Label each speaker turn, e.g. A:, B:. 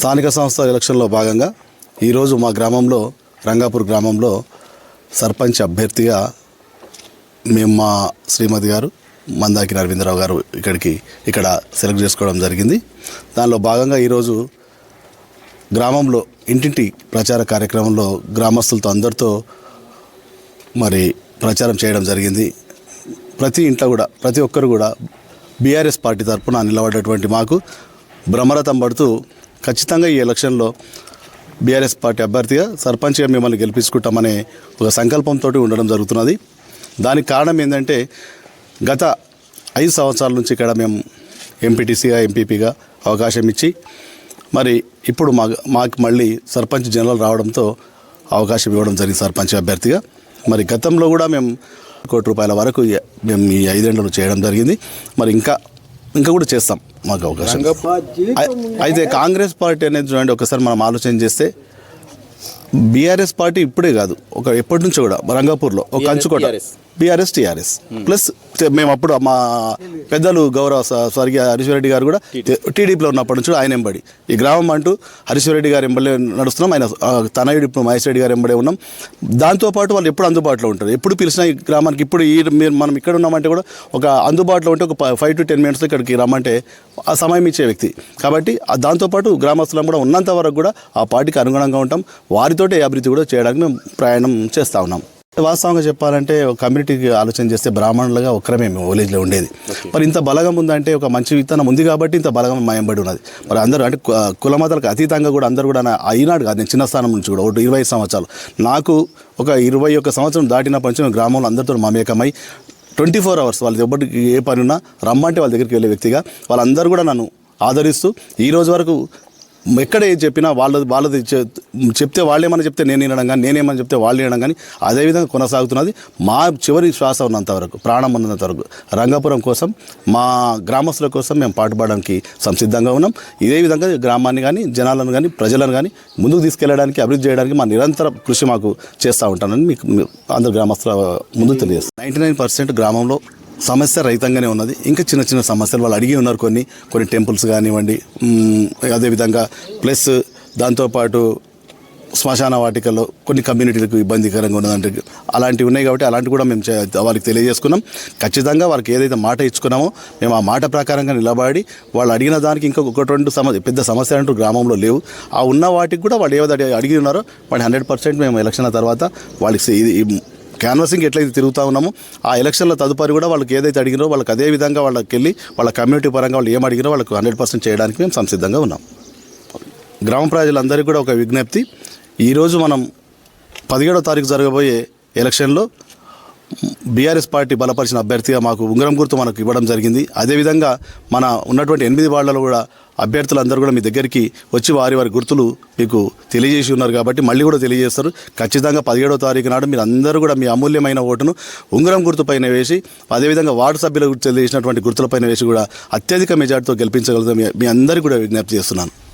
A: స్థానిక సంస్థ ఎలక్షన్లో భాగంగా ఈరోజు మా గ్రామంలో రంగాపూర్ గ్రామంలో సర్పంచ్ అభ్యర్థిగా మేము మా శ్రీమతి గారు మందాకి అరవిందరావు గారు ఇక్కడికి ఇక్కడ సెలెక్ట్ చేసుకోవడం జరిగింది. దానిలో భాగంగా ఈరోజు గ్రామంలో ఇంటింటి ప్రచార కార్యక్రమంలో గ్రామస్తులతో అందరితో మరి ప్రచారం చేయడం జరిగింది. ప్రతి ఇంట్లో కూడా ప్రతి ఒక్కరు కూడా బీఆర్ఎస్ పార్టీ తరఫున నిలబడేటువంటి మాకు బ్రహ్మరథం పడుతూ ఖచ్చితంగా ఈ ఎలక్షన్లో బీఆర్ఎస్ పార్టీ అభ్యర్థిగా సర్పంచ్గా మిమ్మల్ని గెలిపించుకుంటామనే ఒక సంకల్పంతో ఉండడం జరుగుతున్నది. దానికి కారణం ఏంటంటే గత ఐదు సంవత్సరాల నుంచి ఇక్కడ మేము ఎంపీటీసీగా ఎంపీపీగా అవకాశం ఇచ్చి మరి ఇప్పుడు మా మాకు మళ్ళీ సర్పంచ్ జనరల్ రావడంతో అవకాశం ఇవ్వడం జరిగింది సర్పంచ్ అభ్యర్థిగా. మరి గతంలో కూడా మేము కోటి రూపాయల వరకు మేము ఈ ఐదేళ్ళలో చేయడం జరిగింది. మరి ఇంకా ఇంకా కూడా చేస్తాం మాకు అవకాశం. అయి- అయితే కాంగ్రెస్ పార్టీ అనేది చూడండి ఒకసారి మనం ఆలోచన చేస్తే బీఆర్ఎస్ పార్టీ ఇప్పుడే కాదు ఒక ఎప్పటి నుంచో కూడా రంగాపూర్లో ఒక కంచుకోట. బీఆర్ఎస్. టీఆర్ఎస్. ప్లస్ మేము అప్పుడు మా పెద్దలు గౌరవ స్వర్గీయ హరీశ్వరరెడ్డి గారు కూడా టీడీపీలో ఉన్నప్పటి నుంచి ఆయన ఎంబడి ఈ గ్రామం అంటూ హరీశ్వరరెడ్డి గారు ఎంబడే నడుస్తున్నాం. ఆయన తనయుడు ఇప్పుడు మహేష్ రెడ్డి గారు ఎంబడే ఉన్నాం. దాంతోపాటు వాళ్ళు ఎప్పుడు అందుబాటులో ఉంటారు. ఎప్పుడు పిలిచినా ఈ గ్రామానికి ఇప్పుడు ఈ మీరు మనం ఇక్కడ ఉన్నామంటే కూడా ఒక అందుబాటులో ఉంటే ఒక ఫైవ్ టు టెన్ మినిట్స్ ఇక్కడికి రమ్మంటే ఆ సమయం ఇచ్చే వ్యక్తి. కాబట్టి దాంతోపాటు గ్రామస్తులం కూడా ఉన్నంత వరకు కూడా ఆ పార్టీకి అనుగుణంగా ఉంటాం. వారితోటే అభివృద్ధి కూడా చేయడానికి మేము ప్రయాణం చేస్తూ ఉన్నాం. వాస్తవంగా చెప్పాలంటే ఒక కమ్యూనిటీకి ఆలోచన చేస్తే బ్రాహ్మణులుగా ఒక్కరమే మేము విలేజ్లో ఉండేది. మరి ఇంత బలగం ఉందంటే ఒక మంచి విత్తనం ఉంది కాబట్టి ఇంత బలగం మాయంబడి ఉన్నది. మరి అందరూ అంటే కులమతాలకు అతీతంగా కూడా అందరూ కూడా నా- ఈనాడు కాదు నేను చిన్న స్థానం నుంచి కూడా ఒక ఇరవై సంవత్సరాలు. నాకు ఒక ఇరవై ఒక్క సంవత్సరం దాటినప్పటి నుంచి గ్రామంలో అందరితో మమేకమై ట్వంటీ ఫోర్ అవర్స్ వాళ్ళ ఎప్పటికి ఏ పని ఉన్నా రమ్మంటే వాళ్ళ దగ్గరికి వెళ్ళే వ్యక్తిగా వాళ్ళందరూ కూడా నన్ను ఆదరిస్తూ ఈ రోజు వరకు ఎక్కడ ఏం చెప్పినా వాళ్ళది వాళ్ళది చెప్తే వాళ్ళేమని చెప్తే నేను వినడం కానీ నేనేమని చెప్తే వాళ్ళు వినడం కానీ అదేవిధంగా కొనసాగుతున్నది మా చివరి శ్వాస ఉన్నంత వరకు ప్రాణం ఉన్నంత వరకు. రంగాపురం కోసం మా గ్రామస్తుల కోసం మేము పాటుపడడానికి సంసిద్ధంగా ఉన్నాం. ఇదే విధంగా గ్రామాన్ని కానీ జనాలను కానీ ప్రజలను కానీ ముందుకు తీసుకెళ్ళడానికి అభివృద్ధి చేయడానికి మా నిరంతర కృషి మాకు చేస్తూ ఉంటానని మీకు అందరు గ్రామస్తుల ముందు తెలియజేస్తాను నైంటీ నైన్ పర్సెంట్ గ్రామంలో సమస్య రహితంగానే ఉన్నది. ఇంకా చిన్న చిన్న సమస్యలు వాళ్ళు అడిగి ఉన్నారు కొన్ని. కొన్ని టెంపుల్స్ కానివ్వండి అదేవిధంగా ప్లస్ దాంతోపాటు శ్మశాన వాటికల్లో కొన్ని కమ్యూనిటీలకు ఇబ్బందికరంగా ఉన్నదంటే అలాంటివి ఉన్నాయి కాబట్టి అలాంటివి కూడా మేము చే- వాళ్ళకి తెలియజేసుకున్నాం. ఖచ్చితంగా వారికి ఏదైతే మాట ఇచ్చుకున్నామో మేము ఆ మాట ప్రకారంగా నిలబడి వాళ్ళు అడిగిన దానికి ఇంకా ఒకటి రెండు సమస్య పెద్ద సమస్య అంటూ గ్రామంలో లేవు. ఆ ఉన్న వాటికి కూడా వాళ్ళు ఏదైతే అడిగి ఉన్నారో వాళ్ళు హండ్రెడ్ పర్సెంట్ మేము ఎలక్షన్ తర్వాత వాళ్ళకి ఇది క్యాన్వసింగ్ ఎట్లయితే తిరుగుతూ ఉన్నామో ఆ ఎలక్షన్ల తదుపరి కూడా వాళ్ళకి ఏదైతే అడిగినో వాళ్ళకి అదే విధంగా వాళ్ళకి వెళ్ళి వాళ్ళ కమ్యూనిటీ పరంగా వాళ్ళు ఏం అడిగినో వాళ్ళకి హండ్రెడ్ పర్సెంట్ చేయడానికి మేము సంసిద్ధంగా ఉన్నాం. గ్రామ ప్రజలందరికీ కూడా ఒక విజ్ఞప్తి. ఈరోజు మనం పదిహేడో తారీఖు జరగబోయే ఎలక్షన్లో బీఆర్ఎస్ పార్టీ బలపరిచిన అభ్యర్థిగా మాకు ఉంగరం గుర్తు మనకు ఇవ్వడం జరిగింది. అదేవిధంగా మన ఉన్నటువంటి ఎనిమిది వార్డులలో కూడా అభ్యర్థులందరూ కూడా మీ దగ్గరికి వచ్చి వారి వారి గుర్తులు మీకు తెలియజేసి ఉన్నారు కాబట్టి మళ్ళీ కూడా తెలియజేస్తారు. ఖచ్చితంగా పదిహేడో తారీఖు నాడు మీరు అందరూ కూడా మీ అమూల్యమైన ఓటును ఉంగరం గుర్తుపైన వేసి అదేవిధంగా వార్డు సభ్యులకు తెలియజేసినటువంటి గుర్తులపైన వేసి కూడా అత్యధిక మెజార్టీతో గెలిపించగలుగుతాం మీ- మీ అందరికీ కూడా విజ్ఞప్తి చేస్తున్నాను.